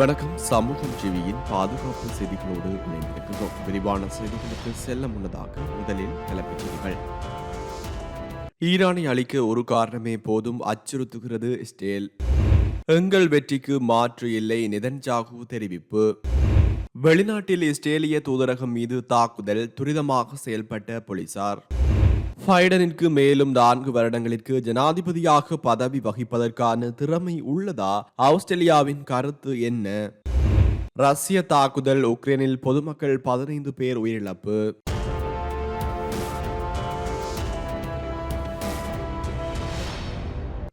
வணக்கம். சமூகம் டிவியின் பாதுகாப்பு செய்திகளோடு இணைந்திருக்கின்றோம் விரிவான செய்திகளுக்கு செல்ல முன்னதாக முதலில் தலைப்புச் செய்திகள் ஈரானை அளிக்க ஒரு காரணமே போதும் அச்சுறுத்துகிறது இஸ்ரேல். எங்கள் வெற்றிக்கு மாற்று இல்லை நிதன்ஜாகு தெரிவிப்பு. வெளிநாட்டில் இஸ்ரேலிய தூதரகம் மீது தாக்குதல் துரிதமாக செயல்பட்ட போலீசார். பைடனிற்கு மேலும் நான்கு வருடங்களிற்கு ஜனாதிபதியாக பதவி வகிப்பதற்கான திறமை உள்ளதா? ஆஸ்திரேலியாவின் கருத்து என்ன? ரஷ்ய தாக்குதல் உக்ரைனில் பொதுமக்கள் பதினைந்து பேர் உயிரிழப்பு.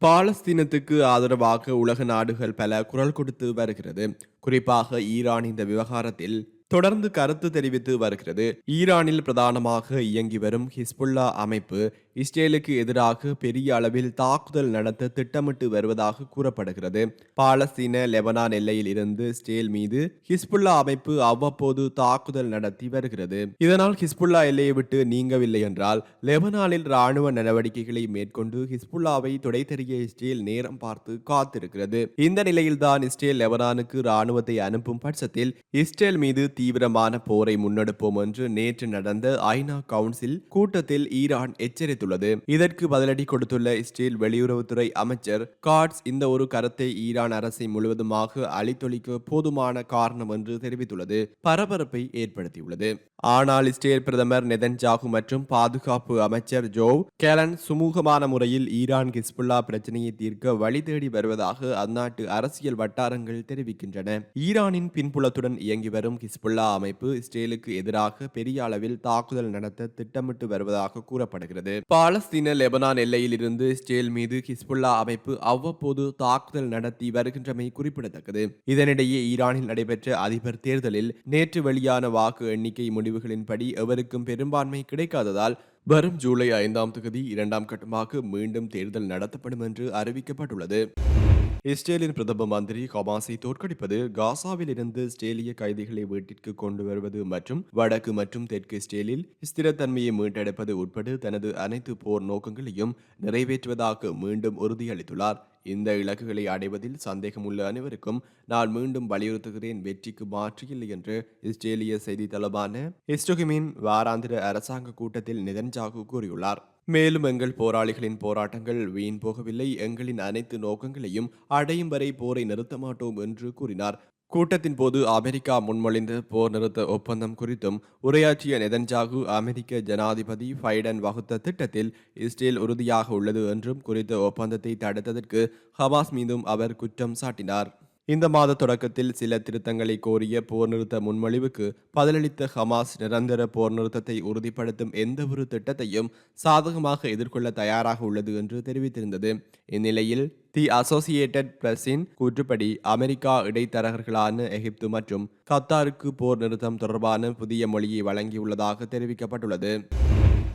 பாலஸ்தீனத்துக்கு ஆதரவாக உலக நாடுகள் பல குரல் கொடுத்து வருகிறது. குறிப்பாக ஈரான் இந்த விவகாரத்தில் தொடர்ந்து கருத்து தெரிவித்து வருகிறது. ஈரானில் பிரதானமாக இயங்கி வரும் ஹிஸ்புல்லா அமைப்பு இஸ்ரேலுக்கு எதிராக பெரிய அளவில் தாக்குதல் நடத்த திட்டமிட்டு வருவதாக கூறப்படுகிறது. பாலஸ்தீன லெபனான் எல்லையில் இருந்து இஸ்ரேல் மீது ஹிஸ்புல்லா அமைப்பு அவ்வப்போது தாக்குதல் நடத்தி வருகிறது. இதனால் ஹிஸ்புல்லா எல்லையை விட்டு நீங்கவில்லை என்றால் லெபனானில் ராணுவ நடவடிக்கைகளை மேற்கொண்டு ஹிஸ்புல்லாவை துடைத்தறிய இஸ்ரேல் நேரம் பார்த்து காத்திருக்கிறது. இந்த நிலையில்தான் இஸ்ரேல் லெபனானுக்கு ராணுவத்தை அனுப்பும் பட்சத்தில் இஸ்ரேல் மீது தீவிரமான போரை முன்னெடுப்போம் என்று நேற்று நடந்த ஐநா கவுன்சில் கூட்டத்தில் ஈரான் எச்சரித்துள்ளது. இதற்கு பதிலடி கொடுத்துள்ள இஸ்ரேல் வெளியுறவுத்துறை அமைச்சர் காட்ஸ் இந்த ஒரு கருத்தை ஈரான் அரசை முழுவதுமாக அழித்தொழிக்க போதுமான காரணம் என்று தெரிவித்துள்ளது. பரபரப்பை ஏற்படுத்தியுள்ளது. ஆனால் இஸ்ரேல் பிரதமர் நெதன்ஜாகு மற்றும் பாதுகாப்பு அமைச்சர் ஜோவ் கேலன் சுமூகமான முறையில் ஈரான் ஹிஸ்புல்லா பிரச்சனையை தீர்க்க வழி தேடி வருவதாக அந்நாட்டு அரசியல் வட்டாரங்கள் தெரிவிக்கின்றன. ஈரானின் பின்புலத்துடன் இயங்கி வரும் ஹிஸ்புல்லா அமைப்பு இஸ்ரேலுக்கு எதிராக பெரிய அளவில் தாக்குதல் நடத்த திட்டமிட்டு வருவதாக கூறப்படுகிறது. பாலஸ்தீன லெபனான் எல்லையில் இருந்து இஸ்ரேல் மீது ஹிஸ்புல்லா அமைப்பு அவ்வப்போது தாக்குதல் நடத்தி வருகின்றமை குறிப்பிடத்தக்கது. இதனிடையே ஈரானில் நடைபெற்ற அதிபர் தேர்தலில் நேற்று வெளியான வாக்கு எண்ணிக்கை முடிவுகளின்படி எவருக்கும் பெரும்பான்மை கிடைக்காததால் வரும் ஜூலை ஐந்தாம் தேதி இரண்டாம் கட்டமாக மீண்டும் தேர்தல் நடத்தப்படும் என்று அறிவிக்கப்பட்டுள்ளது. இஸ்ரேலின் பிரதம மந்திரி ஹமாஸை தோற்கடிப்பது காசாவில் இருந்து இஸ்ரேலிய கைதிகளை வீட்டிற்கு கொண்டு வருவது மற்றும் வடக்கு மற்றும் தெற்கு இஸ்ரேலில் ஸ்திரத்தன்மையை மீட்டெடுப்பது உட்பட தனது அனைத்து போர் நோக்கங்களையும் நிறைவேற்றுவதாக மீண்டும் உறுதியளித்துள்ளார். இந்த இலக்குகளை அடைவதில் சந்தேகமுள்ள அனைவருக்கும் நான் மீண்டும் வலியுறுத்துகிறேன். வெற்றிக்கு மாற்று இல்லை என்று இஸ்ரேலிய செய்தி தளமான இஸ்டோகிமின் வாராந்திர அரசாங்க கூட்டத்தில் நிதன்ஜாகு கூறியுள்ளார். மேலும் எங்கள் போராளிகளின் போராட்டங்கள் வீண் போகவில்லை. எங்களின் அனைத்து நோக்கங்களையும் அடையும் வரை போரை நிறுத்த மாட்டோம் என்று கூறினார். கூட்டத்தின் போது அமெரிக்கா முன்மொழிந்த போர் நிறுத்த ஒப்பந்தம் குறித்தும் உரையாற்றிய நெதன்ஜாகு அமெரிக்க ஜனாதிபதி பைடன் வகுத்த திட்டத்தில் இஸ்ரேல் உறுதியாக உள்ளது என்றும் குறித்த ஒப்பந்தத்தை தடுத்ததற்கு ஹமாஸ் மீதும் அவர் குற்றம் சாட்டினார். இந்த மாத தொடக்கத்தில் சில திருத்தங்களை கோரிய போர் நிறுத்த முன்மொழிவுக்கு பதிலளித்த ஹமாஸ் நிரந்தர போர் நிறுத்தத்தை உறுதிப்படுத்தும் எந்தவொரு திட்டத்தையும் சாதகமாக எதிர்கொள்ள தயாராக உள்ளது என்று தெரிவித்திருந்தது. இந்நிலையில் தி அசோசியேட்டட் பிரஸின் கூற்றுப்படி அமெரிக்கா இடைத்தரகர்களான எகிப்து மற்றும் கத்தாருக்கு போர் நிறுத்தம் தொடர்பான புதிய மொழியை வழங்கியுள்ளதாக தெரிவிக்கப்பட்டுள்ளது.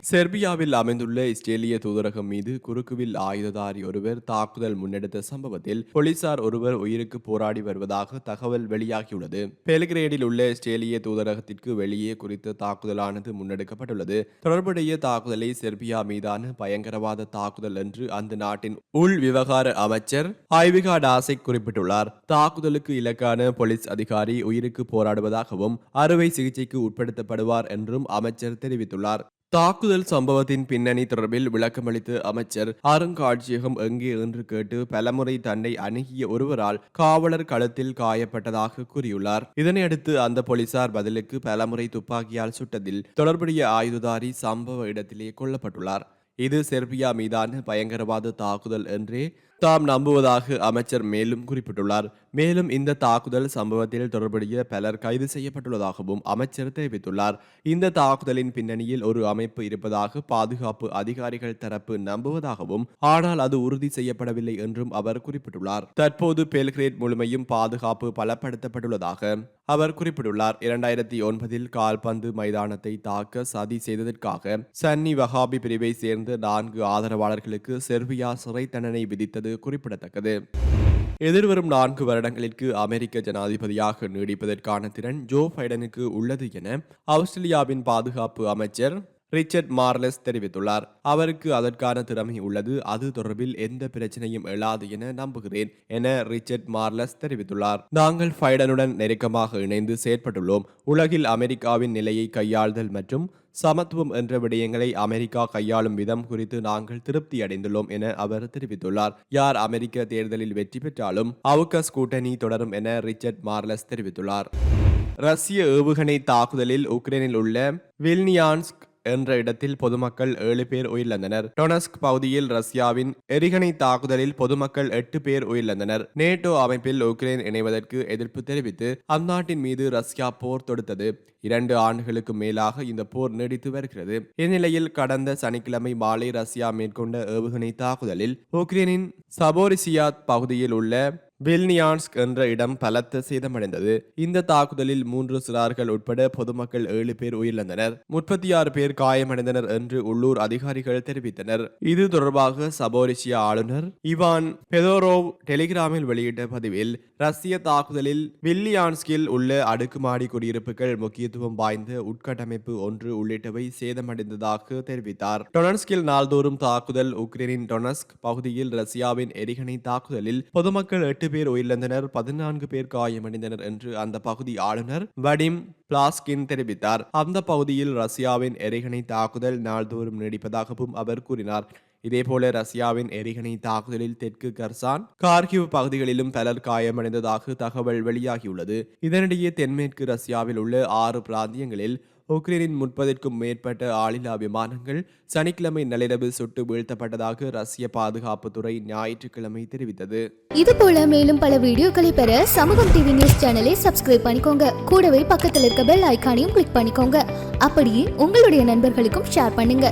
செர்பியாவில் அமைந்துள்ள இஸ்ரேலிய தூதரகம் மீது குறுக்குவில் ஆயுததாரி ஒருவர் தாக்குதல் முன்னெடுத்த சம்பவத்தில் போலீசார் ஒருவர் உயிருக்கு போராடி வருவதாக தகவல் வெளியாகியுள்ளது. பெல்கிரேடில் உள்ள இஸ்ரேலிய தூதரகத்திற்கு வெளியே குறித்த தாக்குதலானது முன்னெடுக்கப்பட்டுள்ளது. தொடர்புடைய தாக்குதலை செர்பியா மீதான பயங்கரவாத தாக்குதல் என்று அந்த நாட்டின் உள் விவகார அமைச்சர் ஐவிகா டாசிக் குறிப்பிட்டுள்ளார். தாக்குதலுக்கு இலக்கான போலீஸ் அதிகாரி உயிருக்கு போராடுவதாகவும் அறுவை சிகிச்சைக்கு உட்படுத்தப்படுவார் என்றும் அமைச்சர் தெரிவித்துள்ளார். தாக்குதல் சம்பவத்தின் பின்னணி தொடர்பில் விளக்கமளித்த அமைச்சர் அருங்காட்சியகம் எங்கே என்று கேட்டு பலமுறை தன்னை அணுகிய ஒருவரால் காவலர் களத்தில் காயப்பட்டதாக கூறியுள்ளார். இதனையடுத்து அந்த போலீசார் பதிலுக்கு பலமுறை துப்பாக்கியால் சுட்டதில் தொடர்புடைய ஆயுததாரி சம்பவ இடத்திலே கொல்லப்பட்டுள்ளார். இது செர்பியா மீதான பயங்கரவாத தாக்குதல் என்றே தாம் நம்புவதாக அமைச்சர் மேலும் குறிப்பிட்டுள்ளார். மேலும் இந்த தாக்குதல் சம்பவத்தில் தொடர்புடைய பலர் கைது செய்யப்பட்டுள்ளதாகவும் அமைச்சர் தெரிவித்துள்ளார். இந்த தாக்குதலின் பின்னணியில் ஒரு அமைப்பு இருப்பதாக பாதுகாப்பு அதிகாரிகள் தரப்பு நம்புவதாகவும் ஆனால் அது உறுதி செய்யப்படவில்லை என்றும் அவர் குறிப்பிட்டுள்ளார். தற்போது பெல்கிரேட் முழுமையும் பாதுகாப்பு பலப்படுத்தப்பட்டுள்ளதாக அவர் குறிப்பிட்டுள்ளார். இரண்டாயிரத்தி ஒன்பதில் கால்பந்து மைதானத்தை தாக்க சதி செய்ததற்காக சன்னி வஹாபி பிரிவை சேர்ந்த நான்கு ஆதரவாளர்களுக்கு செர்பியா சிறை தண்டனை விதித்தது குறிப்பிடத்தக்கது. எதிர்வரும் நான்கு வருடங்களிற்கு அமெரிக்க ஜனாதிபதியாக நீடிப்பதற்கான திறன் ஜோ பைடனுக்கு உள்ளது என ஆஸ்திரேலியாவின் பாதுகாப்பு அமைச்சர் ரிச்சர்ட் மார்லஸ் தெரிவித்துள்ளார். அவருக்கு அதற்கான திறமை உள்ளது. அது தொடர்பில் எந்த பிரச்சனையும் எழாது என நம்புகிறேன் என ரிச்சர்ட் மார்லஸ் தெரிவித்துள்ளார். நாங்கள் ஃபைடனுடன் நெருக்கமாக இணைந்து செயற்பட்டுள்ளோம். உலகில் அமெரிக்காவின் நிலையை கையாள்தல் மற்றும் சமத்துவம் என்ற விடயங்களை அமெரிக்கா கையாளும் விதம் குறித்து நாங்கள் திருப்தி அடைந்துள்ளோம் என அவர் தெரிவித்துள்ளார். யார் அமெரிக்க தேர்தலில் வெற்றி பெற்றாலும் அவுகஸ் கூட்டணி தொடரும் என ரிச்சர்ட் மார்லஸ் தெரிவித்துள்ளார். ரஷ்ய ஏவுகணை தாக்குதலில் உக்ரைனில் உள்ள வில்னியான்ஸ்க் என்ற இடத்தில் பொதுமக்கள் ஏழு பேர் உயிரிழந்தனர். டொனஸ்க் பகுதியில் ரஷ்யாவின் எரிகணை தாக்குதலில் பொதுமக்கள் எட்டு பேர் உயிரிழந்தனர். நேட்டோ அமைப்பில் உக்ரைன் இணைவதற்கு எதிர்ப்பு தெரிவித்து அந்நாட்டின் மீது ரஷ்யா போர் தொடுத்தது. இரண்டு ஆண்டுகளுக்கு மேலாக இந்த போர் நீடித்து வருகிறது. இந்நிலையில் கடந்த சனிக்கிழமை மாலை ரஷ்யா மேற்கொண்ட ஏவுகணை தாக்குதலில் உக்ரைனின் சபோரிசியாத் பகுதியில் உள்ள வில்னியான்ஸ்க் என்ற இடம் பலத்த சேதமடைந்தது. இந்த தாக்குதலில் மூன்று சிறார்கள் உட்பட பொதுமக்கள் ஏழு பேர் உயிரிழந்தனர். முப்பத்தி ஆறு பேர் காயமடைந்தனர் என்று உள்ளூர் அதிகாரிகள் தெரிவித்தனர். இது தொடர்பாக சபோரிசியா ஆளுநர் இவான் பெதோரோவ் டெலிகிராமில் வெளியிட்ட பதிவில் ரஷ்ய தாக்குதலில் வில்லியான்ஸ்கில் உள்ள அடுக்குமாடி குடியிருப்புகள் முக்கியத்துவம் வாய்ந்த உட்கட்டமைப்பு ஒன்று உள்ளிட்டவை சேதமடைந்ததாக தெரிவித்தார். டொனஸ்கில் நாள்தோறும் தாக்குதல் உக்ரைனின் டொனஸ்க் பகுதியில் ரஷ்யாவின் எரிகணை தாக்குதலில் பொதுமக்கள் எட்டு பேர் உயிரிழந்தனர் பதினான்கு பேர் காயமடைந்தனர் என்று அந்த பகுதி ஆளுநர் வடிம் பிளாஸ்கின் தெரிவித்தார். அந்த பகுதியில் ரஷ்யாவின் எரிகணை தாக்குதல் நாள்தோறும் நீடிப்பதாகவும் அவர் கூறினார். இதேபோல ரஷ்யாவின் எரிகணை தாக்குதலில் தெற்கு கர்சான் கார்கிவ் பகுதிகளிலும் பலர் காயமடைந்ததாக தகவல் வெளியாகியுள்ளது. இதனிடையே தென்மேற்கு ரஷ்யாவில் உள்ள ஆறு பிராந்தியங்களில் உக்ரைனின் முப்பதிற்கும் மேற்பட்ட ஆளில்லா விமானங்கள் சனிக்கிழமை நள்ளிரவு சுட்டு வீழ்த்தப்பட்டதாக ரஷ்ய பாதுகாப்புத்துறை ஞாயிற்றுக்கிழமை தெரிவித்தது. இது போல மேலும் பல வீடியோக்களை பெற சமூகம் டிவி நியூஸ் சேனலை சப்ஸ்கிரைப் பண்ணிக்கோங்க. கூடவே பக்கத்தில் இருக்க பெல் ஐகானையும் கிளிக் பண்ணிக்கோங்க. அப்படியே உங்களுடைய நண்பர்களுக்கும் ஷேர் பண்ணுங்க.